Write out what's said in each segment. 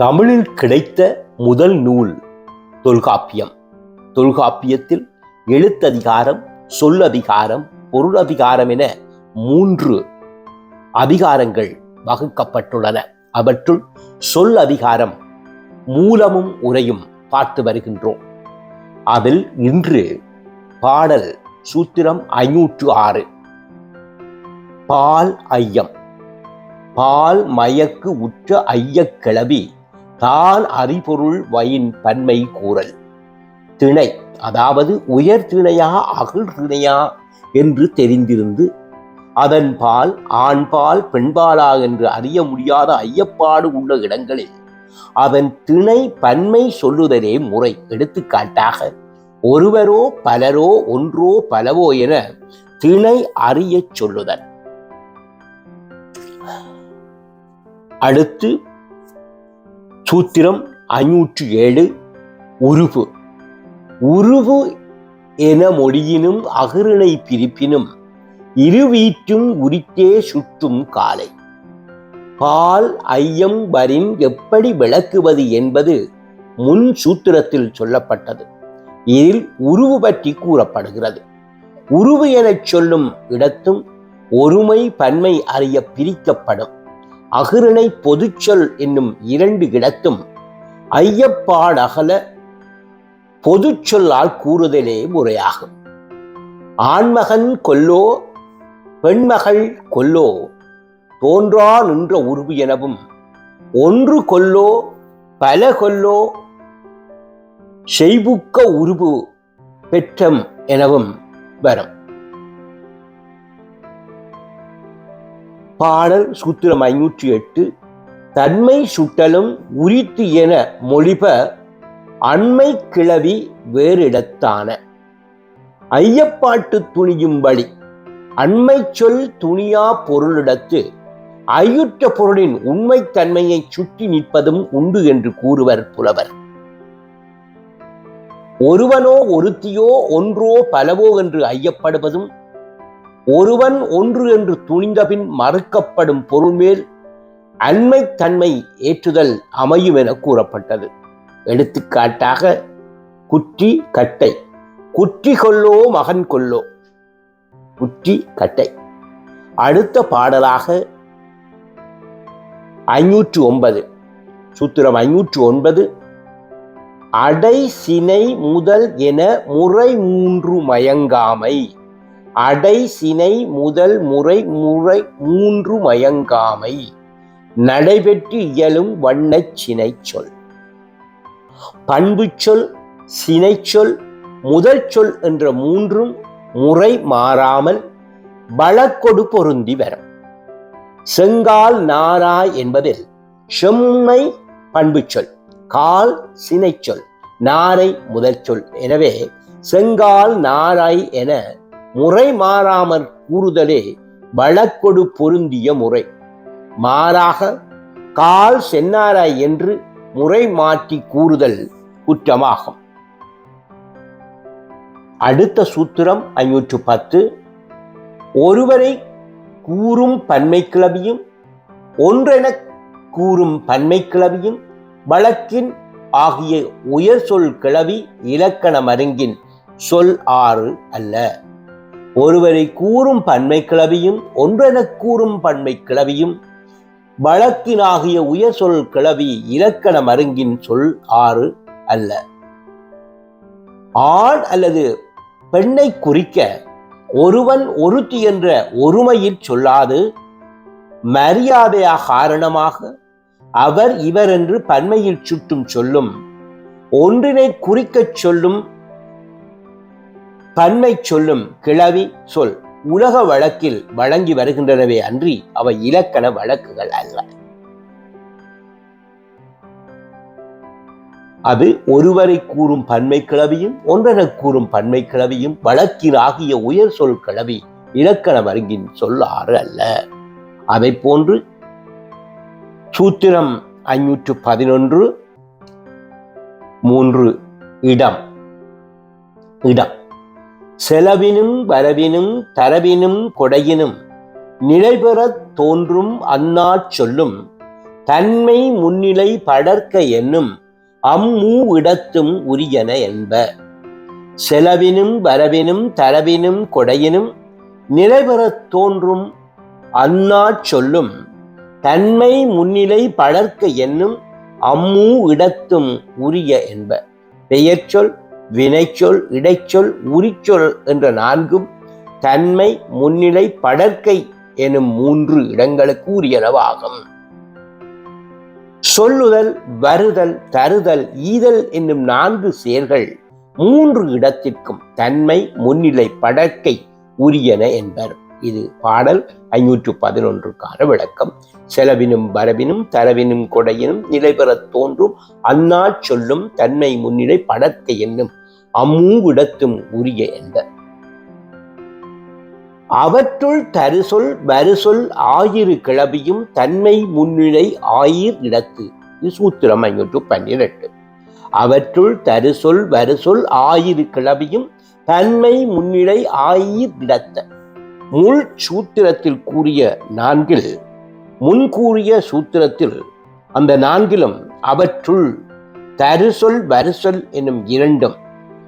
தமிழில் கிடைத்த முதல் நூல் தொல்காப்பியம். தொல்காப்பியத்தில் எழுத்ததிகாரம் சொல்லதிகாரம் பொருளதிகாரம் என மூன்று அதிகாரங்கள் வகுக்கப்பட்டுள்ளன. அவற்றுள் சொல் அதிகாரம் மூலமும் உரையும் பார்த்து வருகின்றோம். அதில் இன்று பாடல் சூத்திரம் ஐநூற்று ஆறு. பால் ஐயம். பால் மயக்கு உற்ற ஐயக்கிளவி தான் அறிபொருள் வயின் பன்மை கூறல். திணை அதாவது உயர் திணையா அகல் திணையா என்று தெரிந்திருந்து அதன் பால் ஆண்பால் பெண்பாலா என்று அறிய முடியாத ஐயப்பாடு உள்ள இடங்களில் அதன் திணை பன்மை சொல்லுதலே முறை. எடுத்துக்காட்டாக ஒருவரோ பலரோ ஒன்றோ பலவோ என திணை அறியச் சொல்லுதல். அடுத்து சூத்திரம் ஐநூற்று ஏழு உருவு உருவு என மொழியினும் அகிரிணை பிரிப்பினும் இருவீற்றும் உரித்தே சுற்றும் காலை. பால் ஐயம் வரின் எப்படி விளக்குவது என்பது முன் சூத்திரத்தில் சொல்லப்பட்டது. இதில் உருவு பற்றி கூறப்படுகிறது. உருவு எனச் சொல்லும் இடத்தும் ஒருமை பன்மை அறிய பிரிக்கப்படும். அகிரிணை பொதுச்சொல் என்னும் இரண்டு இடத்தும் ஐயப்பாடகல பொதுச்சொல்லால் கூறுதலே முறையாகும். ஆண்மகன் கொல்லோ பெண்மகள் கொல்லோ தோன்றா நின்ற உருவு எனவும் ஒன்று கொல்லோ பல கொல்லோ செய்புக்க உருவு பெற்றம் எனவும் வரும். பாடல் சூத்திரம் ஐநூற்றி எட்டு தன்மை சுட்டலும் உரித்து என மொழிப அண்மை கிளவி வேறிடத்தான. ஐயப்பாட்டு துணியும்படி அண்மை சொல் துணியா பொருளிடத்து ஐயுற்ற பொருளின் உண்மைத்தன்மையை சுட்டி நிற்பதும் உண்டு என்று கூறுவர் புலவர். ஒருவனோ ஒருத்தியோ ஒன்றோ பலவோ என்று ஐயப்படுவதும் ஒருவன் ஒன்று என்று துணிந்தபின் மறுக்கப்படும் பொருள் மேல் அண்மைத்தன்மை ஏற்றுதல் அமையும் என கூறப்பட்டது. எடுத்துக்காட்டாக குற்றி கட்டை. குற்றி கொல்லோ மகன் கொல்லோ. குற்றி கட்டை. அடுத்த பாடலாக ஐநூற்று ஒன்பது. சூத்திரம் ஐநூற்று ஒன்பது. அடை சினை முதல் என முறை மூன்று மயங்காமை. அடை சினை முதல் முறை முறை மூன்று மயங்காமை நடைபெற்று இயலும் வண்ணச் சினை சொல். பண்பு சொல் சினை சொல் முதல் சொல் என்ற மூன்றும் முறை மாறாமல் பலக்கொடு பொருந்தி வரும். செங்கால் நாராய் என்பதில் செம்மை பண்பு சொல் கால் சினை சொல் நாரை முதல் சொல். எனவே செங்கால் நாராய் என முறை மாறாமற் கூறுதலே வழக்கொடு பொருந்திய முறை. மாறாக கால் சென்னாராய் என்று முறை மாற்றி கூறுதல் குற்றமாகும். அடுத்த சூத்திரம் ஐநூற்று பத்து. ஒருவரை கூறும் பன்மை கிளவியும் ஒன்றென கூறும் பன்மை கிளவியும் வழக்கின் ஆகிய உயர் சொல் கிளவி இலக்கண மருங்கின் சொல் ஆறு அல்ல. ஒருவரை கூறும் பன்மை கிளவியும் ஒன்றென கூறும் பன்மை கிளவியும் வழக்கினாகிய உயர் சொல் கிளவி இலக்கண மருங்கின் சொல் ஆறு அல்ல. ஆண் அல்லது பெண்ணை குறிக்க ஒருவன் ஒருத்தி என்ற ஒருமையில் சொல்லாது மரியாதையா காரணமாக அவர் இவர் என்று பன்மையில் சுட்டும் சொல்லும் ஒன்றினை குறிக்கச் சொல்லும் பன்மை சொல்லும் கிளவி சொல் உலக வழக்கில் வழங்கி வருகின்றனவே அன்றி அவை இலக்கண வழக்குகள் அல்ல. அது ஒருவரை கூறும் பன்மை கிளவியும் ஒன்றென கூறும் பன்மை கிளவியும் வழக்கின் ஆகிய உயர் சொல் கிளவி இலக்கண மருங்கின் சொல் ஆறு அல்ல. அதை போன்று சூத்திரம் ஐநூற்று பதினொன்று மூன்று இடம். இடம். செலவினும் வரவினும் தரவினும் கொடையினும் நிலைபெறத் தோன்றும் அந்நாட் சொல்லும். தன்மை முன்னிலை படர்க்க என்னும் அம்மூ இடத்தும் உரியன என்ப. செலவினும் வரவினும் தரவினும் கொடையினும் நிலைபெறத் தோன்றும் அண்ணா சொல்லும். தன்மை முன்னிலை படர்க்க என்னும் அம்மூ இடத்தும் உரிய என்ப. பெயர்ச்சொல் வினைச்சொல் இடைச்சொல் உரிச்சொல் என்ற நான்கும் தன்மை முன்னிலை படற்கை எனும் மூன்று இடங்களுக்கு உரியனவாகும் சொல்லுதல் வருதல் தருதல் ஈதல் என்னும் நான்கு செயல்கள் மூன்று இடத்திற்கும் தன்மை முன்னிலை படர்க்கை உரியன என்பர். இது பாடல் ஐநூற்று பதினொன்றுக்கான விளக்கம். செலவினும் வரவினும் தரவினும் கொடையினும் நிலைபெறத் தோன்றும் அந்நாள் சொல்லும் தன்மை முன்னிலை படற்கை என்னும் அம்மூவிடத்தும் உரிய என்பர் அவற்றுள் தருசொல் வருசொல் ஆயிரு கிளவியும் தன்மை முன்னிலை ஆயிர் இடத்து. சூத்திரம் ஐநூற்று பன்னிரெண்டு. அவற்றுள் தருசொல் வருசொல் ஆயிரு கிளவியும் தன்மை முன்னிலை ஆயிர் இடத்த. முள் சூத்திரத்தில் கூறிய நான்கில் முன் கூறிய சூத்திரத்தில் அந்த நான்கிலும் அவற்றுள் தருசொல் வருசொல் என்னும் இரண்டும்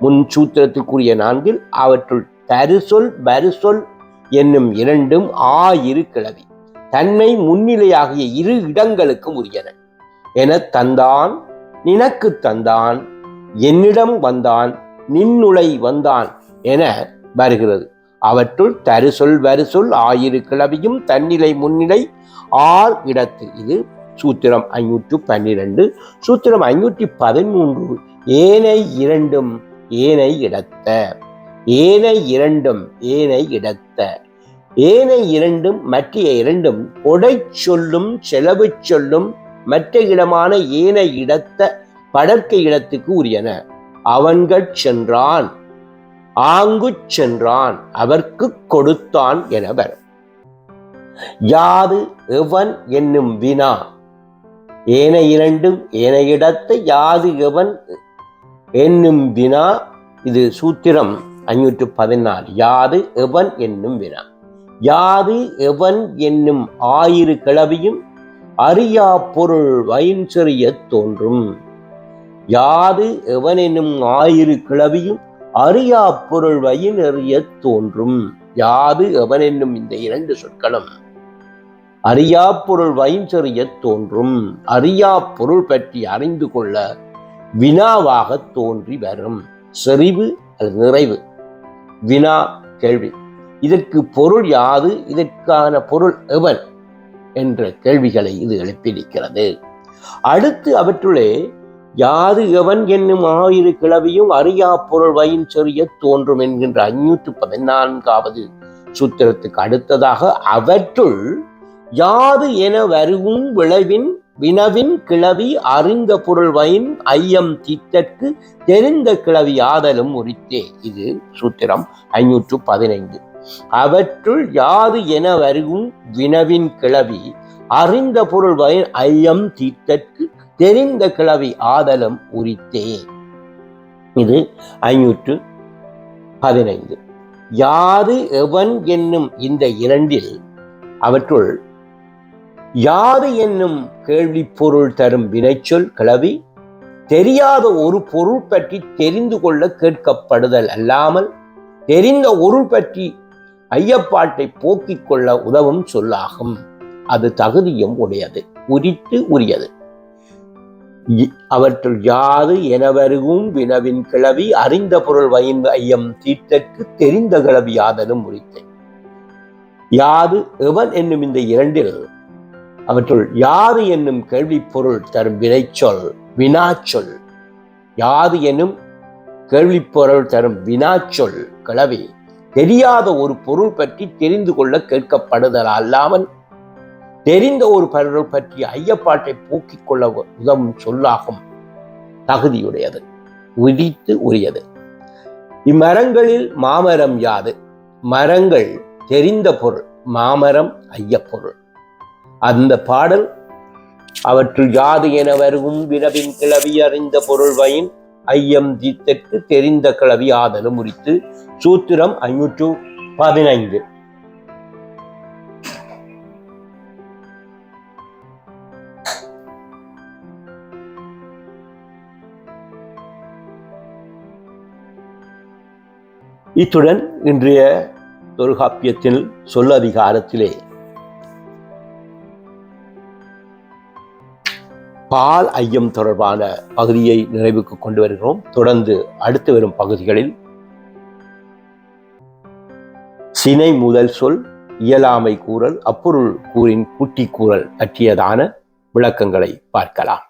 முன் சூத்திரத்திற்குரிய நான்கில் அவற்றுள் தருசொல் வருசொல் என்னும் இரண்டும் ஆயிரு கிளவி. தன்மை முன்னிலையாகிய இரு இடங்களுக்கும் உரியன. என தந்தான் நினக்கு தந்தான் என்னிடம் வந்தான் நின்னுளை வந்தான் என வருகிறது. அவற்றுள் தருசொல் வருசொல் ஆயிரு கிளவியும் தன்னிலை முன்னிலை ஆர் இடத்து இது சூத்திரம் ஐநூற்று பன்னிரண்டு. சூத்திரம் ஐநூற்றி பதிமூன்று. ஏனை இரண்டும் ஏனை இடத்த. ஏனை இரண்டும் ஏனை இடத்த. ஏனை இரண்டும் மற்ற இரண்டும் கொடை சொல்லும் செலவு சொல்லும் மற்ற இடமான ஏனை இடத்த படர்க்க இடத்துக்கு உரியன. அவன்கள் சென்றான் ஆங்குச் சென்றான் அவர்க்கு கொடுத்தான் எனவர். யாது எவன் என்னும் வினா? ஏன இரண்டும் ஏன இடத்த யாது எவன் என்னும் வினா இது சூத்திரம் ஐநூற்று பதினாலு. யாது எவன் என்னும் வினா. யாது எவன் என்னும் ஆயிரு கிளவியும் அறியா பொருள் வயின் செறிய தோன்றும். யாது எவன் என்னும் ஆயிரு கிளவியும் அறியா பொருள் வயின் எறிய தோன்றும். யாது எவன் என்னும் இந்த இரண்டு சொற்களும் அறியா பொருள் வயின் செறிய தோன்றும். அறியா பொருள் பற்றி அறிந்து கொள்ள வினாவாக தோன்றி வரும். செறிவு அல்லது நிறைவு? வினா கேள்வி. இதற்கு பொருள் யாது? இதற்கான பொருள் எவன்? என்ற கேள்விகளை இது எழுப்பியிருக்கிறது. அடுத்து அவற்றுள்ளே யாது எவன் என்னும் ஆயிரு கிளவியும் அறியா பொருள் வயின் செறிய தோன்றும் என்கின்ற ஐநூற்று பதினான்காவது சூத்திரத்துக்கு அடுத்ததாக அவற்றுள் யாது என வருவும் விளைவின் வினவின் கிளவி அறிந்த பொருள் வயின் ஐயம் தீத்தற்கு தெரிந்த கிளவி ஆதலும் உரித்தே. இது சூத்திரம் ஐநூற்று பதினைந்து. அவற்றுள் யாது என வருகும் வினவின் கிளவி அறிந்த பொருள் வயின் ஐயம் தீத்தற்கு தெரிந்த கிளவி ஆதலும் உரித்தே. இது ஐநூற்று பதினைந்து. யாது எவன் என்னும் இந்த இரண்டில் அவற்றுள் யாது என்னும் கேள்வி பொருள் தரும் வினைச்சொல் கிளவி தெரியாத ஒரு பொருள் பற்றி தெரிந்து கொள்ள கேட்கப்படுதல் அல்லாமல் தெரிந்த பொருள் பற்றி ஐயப்பாட்டை போக்கிக் கொள்ள உதவும் சொல்லாகும். அது தகுதியும் உடையது உரித்து உரியது. அவற்றுள் யாது எனவருகும் வினவின் கிளவி அறிந்த பொருள் வயின் ஐயம் தீர்த்தற்கு தெரிந்த கிளவி யாதலும் உரித்தேன். யாது எவன் என்னும் இந்த இரண்டில் அவற்றுள் யாது என்னும் கேள்வி பொருள் தரும் வினைச்சொல் வினாச்சொல். யாது என்னும் கேள்வி பொருள் தரும் வினாச்சொல் கிளவி தெரியாத ஒரு பொருள் பற்றி தெரிந்து கொள்ள கேட்கப்படுதல்? அல்லாமல் தெரிந்த ஒரு பொருள் பற்றி ஐயப்பாட்டை போக்கிக் கொள்ள உதவும் சொல்லாகும். தகுதியுடையது உதித்து உரியது. இம்மரங்களில் மாமரம் யாது? மரங்கள் தெரிந்த பொருள் மாமரம் ஐயப்பொருள் அந்த பாடல் அவற்றுள் யாது என வருகும் வினவின் கிளவி அறிந்த பொருள்வையின் ஐயம் தீத்தற்கு தெரிந்த கிளவி ஆதலும் உரித்து சூத்திரம் ஐநூற்று பதினைந்து. இத்துடன் இன்றைய தொல்காப்பியத்தில் சொல்லதிகாரத்திலே பால் ஐயம் தொடர்பான பகுதியை நிறைவுக்கு கொண்டு வருகிறோம். தொடர்ந்து அடுத்து வரும் பகுதிகளில் சினை முதல் சொல் இயலாமை கூறல் அப்பொருள் கூறின் குட்டி கூறல் பற்றியதான விளக்கங்களை பார்க்கலாம்.